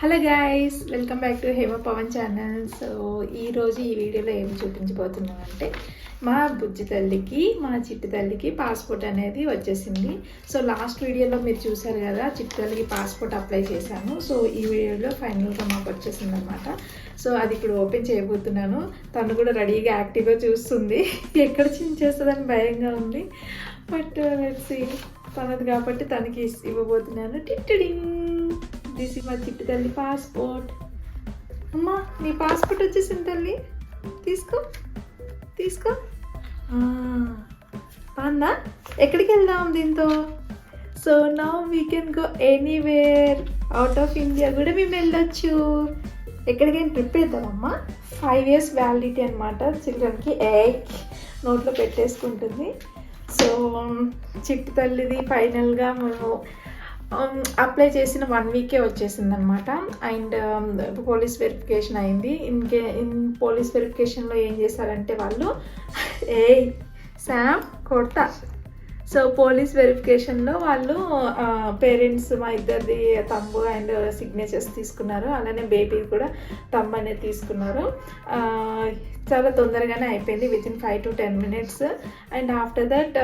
Hello guys welcome back to Hema Pavan channel so ఈరోజు ఈ వీడియోలో ఏం చూపించబోతున్నాం అంటే మా బుజ్జి తల్లికి మా చిట్టి తల్లికి పాస్పోర్ట్ అనేది వచ్చేసింది. సో లాస్ట్ వీడియోలో మీరు చూసారు కదా చిట్టి తల్లికి పాస్పోర్ట్ అప్లై చేశాను. సో ఈ వీడియోలో ఫైనల్గా మాకు వచ్చేసింది అనమాట సో అది ఇప్పుడు ఓపెన్ చేయబోతున్నాను. తను కూడా రెడీగా యాక్టివ్గా చూస్తుంది. ఎక్కడ చించేస్తుందని భయంగా ఉంది. బట్ లెట్స్ uh, తనది కాబట్టి తనకి ఇవ్వబోతున్నాను. టిట్టడింగ్ దిస్ మా తల్లి పాస్పోర్ట్ అమ్మా నీ పాస్పోర్ట్ వచ్చేసింది తల్లి. తీసుకో తీసుకో. ఆ, బాగుందా ఎక్కడికి వెళ్దాం దీంతో? So now we can go anywhere out of India కూడా మేము వెళ్ళొచ్చు. ఎక్కడికైనా ట్రిప్ వేద్దామమ్మా. ఫైవ్ ఇయర్స్ వ్యాలిడిటీ అనమాట చిల్డ్రన్కి. ఎగ్ నోట్లో పెట్టేసుకుంటుంది. సో చిట్టు తల్లిది ఫైనల్గా మేము Um, అప్లై చేసిన వన్ వీకే వచ్చేసింది అనమాట అండ్ పోలీస్ వెరిఫికేషన్ అయింది. ఇన్కే ఇన్ పోలీస్ వెరిఫికేషన్లో ఏం చేశారంటే వాళ్ళు ఏ శామ్ కొడతా. సో పోలీస్ వెరిఫికేషన్లో వాళ్ళు పేరెంట్స్ మా ఇద్దరిది తమ్ము అండ్ సిగ్నేచర్స్ తీసుకున్నారు. అలానే బేబీ కూడా తమ్ము అనేది తీసుకున్నారు. చాలా తొందరగానే అయిపోయింది within five to ten minutes and after that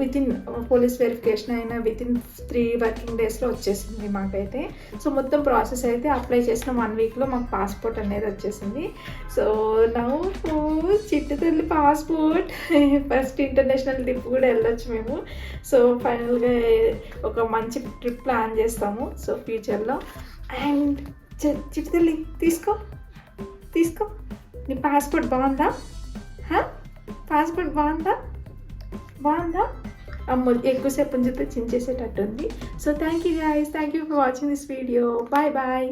within police verification అయినా విత్ ఇన్ త్రీ వర్కింగ్ డేస్లో వచ్చేసింది మాకైతే. సో మొత్తం ప్రాసెస్ అయితే అప్లై చేసిన వన్ వీక్లో మాకు పాస్పోర్ట్ అనేది వచ్చేసింది. సో నవ్వు చిట్టు తల్లి పాస్పోర్ట్. ఫస్ట్ ఇంటర్నేషనల్ ట్రిప్ కూడా వెళ్ళొచ్చు మేము. సో ఫైనల్గా ఒక మంచి ట్రిప్ ప్లాన్ చేస్తాము. సో ఫ్యూచర్లో అండ్ చిట్టు తల్లి తీసుకో. తీసుకో. నీ పాస్పోర్ట్ బాగుందా? పాస్పోర్ట్ బాగుందా? బాగుందా? అమ్మ ఎక్కువసేపు ఉంచితే చించేసేటట్టుంది. So thank you guys thank you for watching this video bye bye